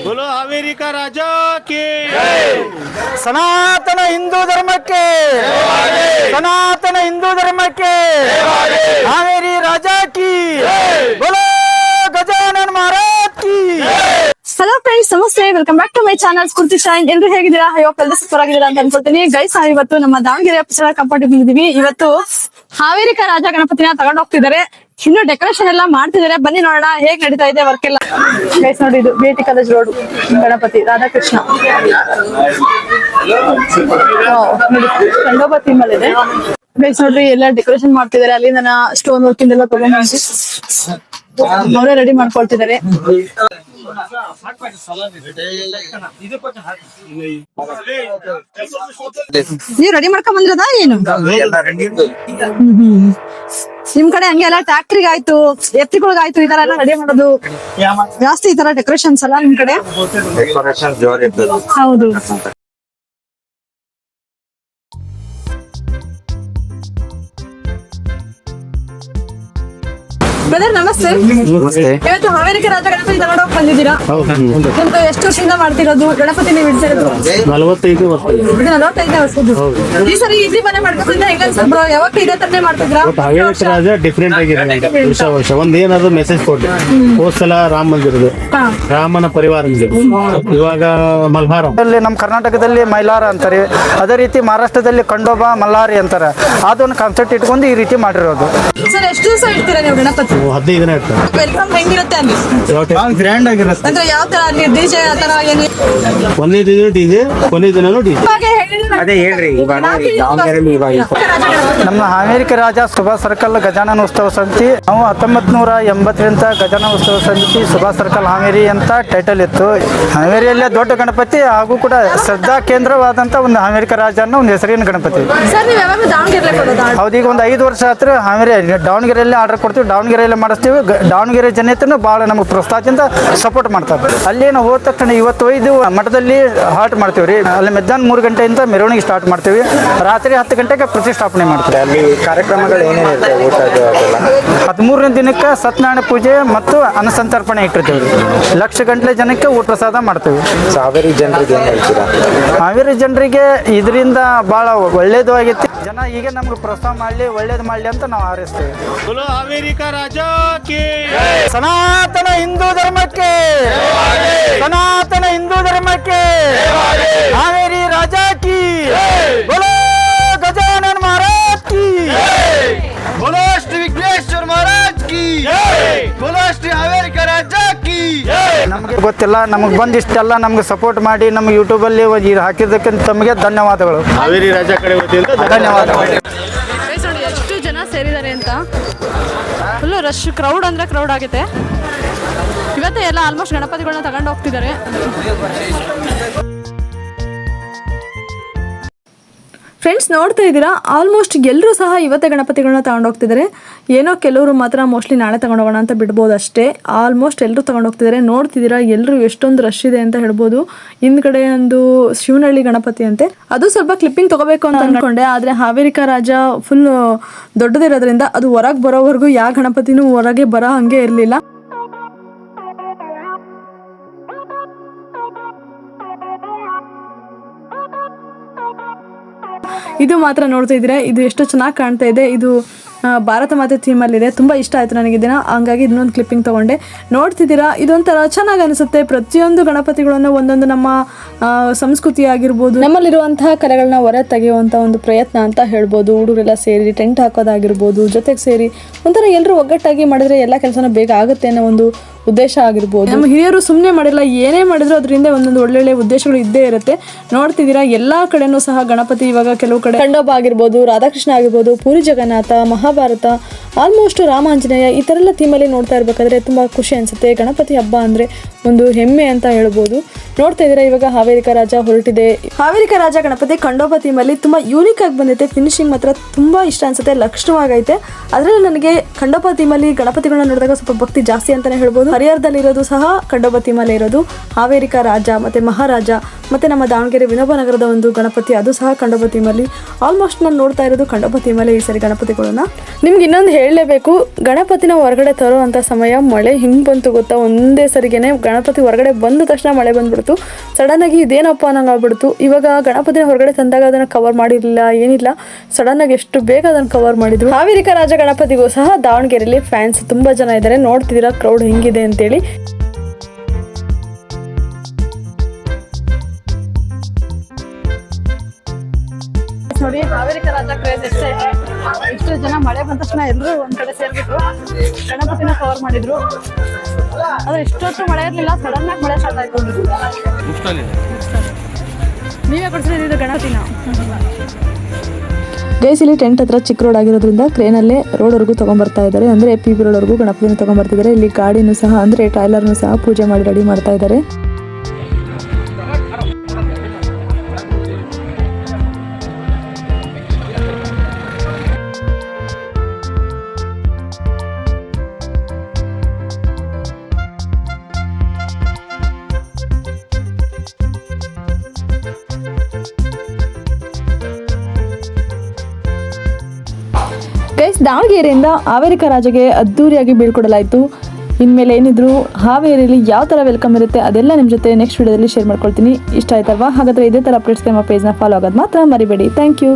बोलो हावेरी का राजा की ಸನಾತನ ಹಿಂದೂ ಧರ್ಮಕ್ಕೆ ಸನಾತನ ಹಿಂದೂ ಧರ್ಮಕ್ಕೆ ಹಾವೇರಿ ರಾಜಾ ಕಿ ಬೋಲೋ ಗಜಾನನ್ ಮಹಾರಾಜ್ ಕಿ ಹಲೋ ಫ್ರೆಂಡ್ಸ್ ನಮಸ್ತೆ welcome back to my channel Spoorthi shine ಎಲ್ರು ಹೇಗಿದ್ದೀರಾ ಅಯ್ಯೋ ಕಲ್ದ ಸೂಪರ್ ಆಗಿದ್ದೀರಾ ಅಂತ ಅನ್ಕೊಳ್ತೀನಿ ಗೈಸ್ ನಾವು ಇವತ್ತು ನಮ್ಮ ದಾವಣಗೆರೆ ಎಪಿಸೋಡ್ ಕಂಪಾರ್ಟ್ ಬಂದಿದೀವಿ ಇವತ್ತು ಹಾವೇರಿ ಕ ರಾಜ ಗಣಪತಿನ ತಗೊಂಡ್ ಹೋಗ್ತಿದ್ದಾರೆ. ಇನ್ನು ಡೆಕೋರೇಷನ್ ಎಲ್ಲ ಮಾಡ್ತಿದ್ದಾರೆ. ಬನ್ನಿ ನೋಡೋಣ, ಹೇಗ್ ನಡೀತಾ ಇದೆ ವರ್ಕ್ ಎಲ್ಲ. ನೋಡಿ ಇದು B T college road Ganapati, Radhakrishna. Ganapati ಇದೆ ಗೈಸ್ ನೋಡ್ರಿ, ಎಲ್ಲ ಡೆಕೋರೇಷನ್ ಮಾಡ್ತಿದ್ದಾರೆ. ಅಲ್ಲಿ ನನ್ನ ಸ್ಟೋನ್ ವರ್ಕ್ ಇಂದೆಲ್ಲ ಅವರೇ ರೆಡಿ ಮಾಡ್ಕೊಳ್ತಿದ್ದಾರೆ. ನೀವ್ ರೆಡಿ ಮಾಡ್ಕೊಂಡ್ ಬಂದಿರದ ಏನು. ನಿಮ್ ಕಡೆ ಹಂಗೆ ಎಲ್ಲ ಟ್ರ್ಯಾಕ್ಟ್ರಿಗ್ ಆಯ್ತು ಎತ್ತಿಗಳಿಗಾಯ್ತು ಈ ತರ ಎಲ್ಲ ರೆಡಿ ಮಾಡೋದು. ಜಾಸ್ತಿ ಈ ತರ ಡೆಕೋರೇಷನ್ಸ್ ಅಲ್ಲ ನಿಮ್ ಕಡೆ? ಹೌದು. ಬ್ರದರ್ ನಮಸ್ತೆ. ನಮಸ್ತೆ. ಇವತ್ತು ಹಾವೇರಿಕೆ ರಾಜ ಗಣಪತಿ ತಗೊಂಡೋಗಿ ಬಂದಿದ್ದೀರಾ? ನಿಮ್ದು ಎಷ್ಟು ವರ್ಷದಿಂದ ಮಾಡ್ತಿರೋದು? ಗಣಪತಿ ನೀವು ಇಡ್ತಿರೋದು ನಲವತ್ತೈದು ವರ್ಷ. ಇದು ನಲವತ್ತೈದನೇ ವರ್ಷದ್ದು. ಈ ಸರಿ ಇಲ್ಲಿ ಮನೆ ಮಾಡ್ಕೊಂಡ್ರೆ ಹೆಂಗ ಬ್ರೋ ಯಾವತ್ತು ಇದೇ ತರನೇ ಮಾಡ್ತಿದ್ರಾ ಹಾವೇರಿ ರಾಜ ಡಿಫ್ರೆಂಟ್ ಆಗಿದೆ ವರ್ಷ ವರ್ಷ. ಒಂದ್ ಏನಾದ್ರು ಮೆಸೇಜ್ ಕೊಡ್ಲಿ ಹೋದ್ ಸಲ ರಾಮ ಮಂದಿರದು ರಾಮನ ಪರಿವಾರ ಇವಾಗ ಮಲ್ಹಾರಂ. ಅಲ್ಲಿ ನಮ್ಮ ಕರ್ನಾಟಕದಲ್ಲಿ ಮೈಲಾರ ಅಂತಾರೆ. ಅದೇ ರೀತಿ ಮಹಾರಾಷ್ಟ್ರದಲ್ಲಿ ಕಂಡೋಬ ಮಲ್ಲಾರಿ ಅಂತಾರೆ. ಅದೊಂದು ಕಾನ್ಸೆಪ್ಟ್ ಇಟ್ಕೊಂಡು ಈ ರೀತಿ ಮಾಡಿರೋದು. ಸರ್ ಎಷ್ಟು ದಿವಸ ಇಡ್ತೀರಾ ನೀವು ಗಣಪತಿ? ಹದಿನೈದು ದಿನ ಇರ್ತದೆ ವೆಲ್ಕಮ್ ಹೆಂಗಿರುತ್ತೆ ಅಲ್ಲಿ ಯಾವ type? ಗ್ರ್ಯಾಂಡ್ ಆಗಿರುತ್ತೆ ಅಂದ್ರೆ ಯಾವ ತರ ಅಲ್ಲಿ ಡಿಜೆ ಆ ತರ ಏನು ಒಂದನೇ ದಿನ ಡಿಜೆ ಕೊನೆ ದಿನನೂ ಡಿಜೆ ಅದೇ ಇವಾಗ ದಾವಣಗೆರೆಯಲ್ಲಿ ಹೇಳ್ರಿ ನಮ್ಮ ಅಮೇರಿಕ ರಾಜ ಸುಭಾಷ್ ಸರ್ಕಲ್ ಗಜಾನನ ಉತ್ಸವ ಸಮಿತಿ ನಾವು ಹತ್ತೊಂಬತ್ ನೂರ ಎಂಬತ್ತರಿಂದ ಗಜಾನ ಉತ್ಸವ ಸಮಿತಿ ಸುಭಾಷ್ ಸರ್ಕಲ್ ಹಾವೇರಿ ಅಂತ ಟೈಟಲ್ ಇತ್ತು. ಹಾವೇರಿಯಲ್ಲೇ ದೊಡ್ಡ ಗಣಪತಿ ಹಾಗೂ ಕೂಡ ಶ್ರದ್ಧಾ ಕೇಂದ್ರವಾದಂತ ಒಂದು ಅಮೇರಿಕ ರಾಜ ಅನ್ನೋ ಒಂದು ಹೆಸರಿನ ಗಣಪತಿ. ಹೌದು ಈಗ ಒಂದು ಐದು ವರ್ಷ ಹತ್ರ ಹಾವೇರಿ ದಾವಣಗೆರೆಯಲ್ಲಿ ಆರ್ಡರ್ ಕೊಡ್ತೀವಿ ದಾವಣಗೆರೆಯಲ್ಲಿ ಮಾಡಿಸ್ತೀವಿ. ದಾವಣಗೆರೆ ಜನತೆನೂ ಭಾಳ ನಮಗೆ ಪ್ರೋತ್ಸಾಹದಿಂದ ಸಪೋರ್ಟ್ ಮಾಡ್ತಾರೆ. ಅಲ್ಲಿ ನಾವು ಹೋದ ತಕ್ಷಣ ಇವತ್ತು ಒಯ್ದು ಮಠದಲ್ಲಿ ಹಾಟ್ ಮಾಡ್ತೀವಿ ರೀ ಅಲ್ಲಿ ಮಧ್ಯಾಹ್ನ ಮೂರು ಗಂಟೆಯಿಂದ ಮೆರವಣಿಗೆ ಸ್ಟಾರ್ಟ್ ಮಾಡ್ತೀವಿ. ರಾತ್ರಿ ಹತ್ತು ಗಂಟೆಗೆ ಪ್ರತಿಷ್ಠಾಪನೆ ಮಾಡ್ತೀವಿ. ಅಲ್ಲಿ ಕಾರ್ಯಕ್ರಮಗಳು ಏನೇನು ಇರ್ತವೆ? ಹದಿಮೂರನೇ ದಿನಕ್ಕೆ ಸತ್ಯನಾರಾಯಣ ಪೂಜೆ ಮತ್ತು ಅನ್ನಸಂತರ್ಪಣೆ ಇಟ್ಟಿರ್ತೀವಿ. ಲಕ್ಷ ಗಂಟಲೆ ಜನಕ್ಕೆ ಊಟ ಪ್ರಸಾದ ಮಾಡ್ತೀವಿ. ಸಾವಿರ ಜನರಿಗೆ ಏನು ಜನರಿಗೆ ಇದರಿಂದ ಬಹಳ ಒಳ್ಳೇದು ಆಗೈತಿ. ಜನ ಈಗ ನಮ್ಗೆ ಪ್ರೋತ್ಸಾಹ ಮಾಡಲಿ ಒಳ್ಳೇದು ಮಾಡಲಿ ಅಂತ ನಾವು ಆರಿಸ್ತೇವೆ ಸನಾತನ ಹಿಂದೂ ಧರ್ಮಕ್ಕೆ ಸನಾತನ ಧರ್ಮಕ್ಕೆ ಹಾವೇರಿ ರಾಜಾ ಕಿ ಬೋಲೋ ಗಜಾನನ್ ಮಹಾರಾಜ್ ಕಿ ಬೋಲೋ ಶ್ರೀ ವಿಘ್ನೇಶ್ವರ ಮಹಾರಾಜ್ ಕಿ ಬೋಲೋ ಶ್ರೀ ಹಾವೇರಿ ರಾಜ ಕಿ ನಮಗೆ ಗೊತ್ತಿಲ್ಲ ನಮಗೆ ಬಂದಿಷ್ಟೆಲ್ಲ ನಮ್ಗೆ ಸಪೋರ್ಟ್ ಮಾಡಿ ನಮ್ಮ ಯೂಟ್ಯೂಬಲ್ಲಿ ಹಾಕಿದ್ದಕ್ಕೆ ತಮಗೆ ಧನ್ಯವಾದಗಳು. ಹಾವೇರಿ ರಾಜ ಕಡೆ ಧನ್ಯವಾದಗಳು. ರಶ್ ಕ್ರೌಡ್ ಅಂದ್ರೆ ಕ್ರೌಡ್ ಆಗುತ್ತೆ. ಇವತ್ತೇ ಎಲ್ಲ ಆಲ್ಮೋಸ್ಟ್ ಗಣಪತಿಗಳನ್ನ ತಗೊಂಡು ಹೋಗ್ತಿದ್ದಾರೆ ಫ್ರೆಂಡ್ಸ್ ನೋಡ್ತಾ ಇದ್ದೀರಾ? ಆಲ್ಮೋಸ್ಟ್ ಎಲ್ಲರೂ ಸಹ ಇವತ್ತೆ ಗಣಪತಿಗಳನ್ನ ತಗೊಂಡು ಹೋಗ್ತಿದ್ದಾರೆ ಏನೋ ಕೆಲವರು ಮಾತ್ರ ಮೋಸ್ಟ್ಲಿ ನಾಳೆ ತಗೊಂಡೋಗೋಣ ಅಂತ ಬಿಡ್ಬೋದು ಅಷ್ಟೇ. ಆಲ್ಮೋಸ್ಟ್ ಎಲ್ಲರೂ ತಗೊಂಡು ಹೋಗ್ತಿದ್ದಾರೆ ನೋಡ್ತಿದ್ದೀರಾ? ಎಲ್ಲರೂ ಎಷ್ಟೊಂದು ರಶ್ ಇದೆ ಅಂತ ಹೇಳ್ಬೋದು. ಹಿಂದ್ಗಡೆ ಒಂದು ಶಿವನಹಳ್ಳಿ ಗಣಪತಿ ಅಂತೆ. ಅದು ಸ್ವಲ್ಪ ಕ್ಲಿಪ್ಪಿಂಗ್ ತಗೋಬೇಕು ಅಂತ ಅನ್ಕೊಂಡೆ. ಆದರೆ ಹಾವೇರಿಕ ರಾಜ ಫುಲ್ ದೊಡ್ಡದಿರೋದ್ರಿಂದ ಅದು ಹೊರಗೆ ಬರೋವರೆಗೂ ಯಾವ ಗಣಪತಿನೂ ಹೊರಗೆ ಬರೋ ಹಂಗೆ ಇರಲಿಲ್ಲ. ಇದು ಮಾತ್ರ ನೋಡ್ತಾ ಇದ್ರೆ ಇದು ಎಷ್ಟು ಚೆನ್ನಾಗಿ ಕಾಣ್ತಾ ಇದೆ. ಇದು ಭಾರತ ಮಾತೆ ಥೀಮಲ್ಲಿದೆ ತುಂಬ ಇಷ್ಟ ಆಯಿತು ನನಗೆ ದಿನ. ಹಂಗಾಗಿ ಇನ್ನೊಂದು ಕ್ಲಿಪ್ಪಿಂಗ್ ತೊಗೊಂಡೆ. ನೋಡ್ತಿದ್ದೀರಾ? ಇದೊಂಥರ ಚೆನ್ನಾಗಿ ಅನಿಸುತ್ತೆ. ಪ್ರತಿಯೊಂದು ಗಣಪತಿಗಳನ್ನು ಒಂದೊಂದು ನಮ್ಮ ಸಂಸ್ಕೃತಿ ಆಗಿರ್ಬೋದು, ನಮ್ಮಲ್ಲಿರುವಂತಹ ಕಲೆಗಳನ್ನ ಹೊರ ತೆಗೆಯುವಂಥ ಒಂದು ಪ್ರಯತ್ನ ಅಂತ ಹೇಳ್ಬೋದು. ಹುಡುಗರೆಲ್ಲ ಸೇರಿ ಟೆಂಟ್ ಹಾಕೋದಾಗಿರ್ಬೋದು, ಜೊತೆಗೆ ಸೇರಿ ಒಂಥರ ಎಲ್ಲರೂ ಒಗ್ಗಟ್ಟಾಗಿ ಮಾಡಿದ್ರೆ ಎಲ್ಲ ಕೆಲಸನೂ ಬೇಗ ಆಗುತ್ತೆ ಅನ್ನೋ ಒಂದು ಉದ್ದೇಶ ಆಗಿರ್ಬೋದು. ನಮ್ಮ ಹಿರಿಯರು ಸುಮ್ಮನೆ ಮಾಡಿಲ್ಲ ಏನೇ ಮಾಡಿದ್ರು ಅದರಿಂದ ಒಂದೊಂದು ಒಳ್ಳೊಳ್ಳೆ ಉದ್ದೇಶಗಳು ಇದ್ದೇ ಇರುತ್ತೆ. ನೋಡ್ತಿದ್ದೀರಾ ಎಲ್ಲಾ ಕಡೆನೂ ಸಹ ಗಣಪತಿ ಇವಾಗ ಕೆಲವು ಕಡೆ ಕಂಡೋಬ ಆಗಿರ್ಬೋದು ರಾಧಾಕೃಷ್ಣ ಆಗಿರ್ಬೋದು ಪುರಿ ಜಗನ್ನಾಥ ಮಹಾಭಾರತ ಆಲ್ಮೋಸ್ಟ್ ರಾಮಾಂಜನೇಯ ಈ ಥರ ಎಲ್ಲ ಥೀಮಲ್ಲಿ ನೋಡ್ತಾ ಇರಬೇಕಾದ್ರೆ ತುಂಬ ಖುಷಿ ಅನಿಸುತ್ತೆ. ಗಣಪತಿ ಹಬ್ಬ ಅಂದರೆ ಒಂದು ಹೆಮ್ಮೆ ಅಂತ ಹೇಳ್ಬೋದು. ನೋಡ್ತಾ ಇದ್ದೀರಾ ಇವಾಗ ಹಾವೇರಿಕ ರಾಜ ಹೊರಟಿದೆ. ಹಾವೇರಿಕ ರಾಜ ಗಣಪತಿ ಕಂಡೋಬ ಥೀಮಲ್ಲಿ ತುಂಬ ಯೂನಿಕ್ ಆಗಿ ಬಂದೈತೆ ಫಿನಿಶಿಂಗ್ ಮಾತ್ರ ತುಂಬ ಇಷ್ಟ ಅನ್ಸುತ್ತೆ ಲಕ್ಷಣವಾಗೈತೆ. ಅದರಲ್ಲಿ ನನಗೆ ಕಂಡೋಬ ಥೀಮಲ್ಲಿ ಗಣಪತಿಗಳನ್ನ ನೋಡಿದಾಗ ಸ್ವಲ್ಪ ಭಕ್ತಿ ಜಾಸ್ತಿ ಅಂತಾನೆ ಹೇಳ್ಬೋದು. ಹರಿಹರದಲ್ಲಿರೋದು ಸಹ ಖಂಡೋಬ ಮಲೆ ಇರೋದು. ಹಾವೇರಿಕ ರಾಜ ಮತ್ತೆ ಮಹಾರಾಜ ಮತ್ತು ನಮ್ಮ ದಾವಣಗೆರೆ ವಿನೋಬ ನಗರದ ಒಂದು ಗಣಪತಿ, ಅದು ಸಹ ಥೀಮಲ್ಲಿ ಆಲ್ಮೋಸ್ಟ್ ನಾನು ನೋಡ್ತಾ ಇರೋದು ಕಂಡೋಬ ಥೀಮಲ್ಲೇ ಈ ಸರಿ ಗಣಪತಿಗಳನ್ನ ನಿಮ್ಗೆ ಇನ್ನೊಂದು ಹೇಳಲೇಬೇಕು, ಗಣಪತಿನ ಹೊರಗಡೆ ತರುವಂಥ ಸಮಯ ಮಳೆ ಹಿಂಗ್ ಬಂತು ಗೊತ್ತಾ? ಒಂದೇ ಸರಿಗೇನೆ ಗಣಪತಿ ಹೊರಗಡೆ ಬಂದ ತಕ್ಷಣ ಮಳೆ ಬಂದ್ಬಿಡ್ತು. ಆಗಿ ಇದೇನಪ್ಪ ಅನ್ನಂಗೆ ಆಗ್ಬಿಡ್ತು ಇವಾಗ ಗಣಪತಿನ ಹೊರಗಡೆ ತಂದಾಗ ಅದನ್ನು ಕವರ್ ಮಾಡಿರಲಿಲ್ಲ, ಏನಿಲ್ಲ. ಸಡನ್ನಾಗಿ ಎಷ್ಟು ಬೇಗ ಅದನ್ನು ಕವರ್ ಮಾಡಿದ್ರು. ಹಾವೇರಿಕ ರಾಜ ಗಣಪತಿಗೂ ಸಹ ದಾವಣಗೆರೆಯಲ್ಲಿ ಫ್ಯಾನ್ಸ್ ತುಂಬ ಜನ ಇದ್ದಾರೆ. ನೋಡ್ತಿದ್ದೀರಾ ಕ್ರೌಡ್ ಹೆಂಗಿದೆ ಅಂತೇಳಿ. ನೋಡಿ ಹಾವೇರಿ ರಾಜ ಕ್ರೇಜ್ ಎಷ್ಟೇ ಇಷ್ಟು ಜನ ಮಳೆ ಬಂದ ತಕ್ಷಣ ಎಲ್ಲರೂ ಒಂದ್ ಕಡೆ ಸೇರ್ಬಿಟ್ರು. ಗಣಪತಿನ ಕವರ್ ಮಾಡಿದ್ರು. ಆದ್ರೆ ಇಷ್ಟೊತ್ತು ಮಳೆ ಇರ್ಲಿಲ್ಲ ಸಡನ್ ಆಗಿ ಮಳೆ ಸ್ಟಾರ್ಟ್ ಆಯ್ತು. ನೀವೇ ಕೊಡ್ಸಿದ್ರೆ ಗಣಪತಿನ ಗೈಸ್ ಇಲ್ಲಿ ಟೆಂಟ್ ಹತ್ರ ಚಿಕ್ಕ ರೋಡ್ ಆಗಿರೋದ್ರಿಂದ ಕ್ರೇನಲ್ಲೇ ರೋಡ್ವರೆಗೂ ತೊಗೊಂಬರ್ತಾ ಇದ್ದಾರೆ. ಅಂದರೆ ಪಿ ಬಿ ರೋಡ್ವರೆಗೂ ಗಣಪತಿನ ತೊಗೊಂಬರ್ತಿದ್ದಾರೆ. ಇಲ್ಲಿ ಗಾಡಿನೂ ಸಹ ಅಂದರೆ ನು ಸಹ ಪೂಜೆ ಮಾಡಿ ರೆಡಿ ಮಾಡ್ತಾ ಇದ್ದಾರೆ. ದಾವಣಗೆರೆಯಿಂದ ಹಾವೇರಿಕ ರಾಜಗೆ ಅದ್ದೂರಿಯಾಗಿ ಬೀಳ್ಕೊಡಲಾಯಿತು. ಇನ್ಮೇಲೆ ಏನಿದ್ರು ಹಾವೇರಿಯಲ್ಲಿ ಯಾವ ಥರ ವೆಲ್ಕಮ್ ಇರುತ್ತೆ ಅದೆಲ್ಲ ನಿಮ್ಮ ಜೊತೆ ನೆಕ್ಸ್ಟ್ ವಿಡಿಯೋದಲ್ಲಿ ಶೇರ್ ಮಾಡ್ಕೊಳ್ತೀನಿ. ಇಷ್ಟ ಆಯ್ತಲ್ವಾ? ಹಾಗಾದರೆ ಇದೇ ಥರ ಅಪ್ಡೇಟ್ಸ್ಗೆ ನಮ್ಮ ಪೇಜ್ನ ಫಾಲೋ ಆಗೋದು ಮಾತ್ರ ಮರಿಬೇಡಿ. Thank you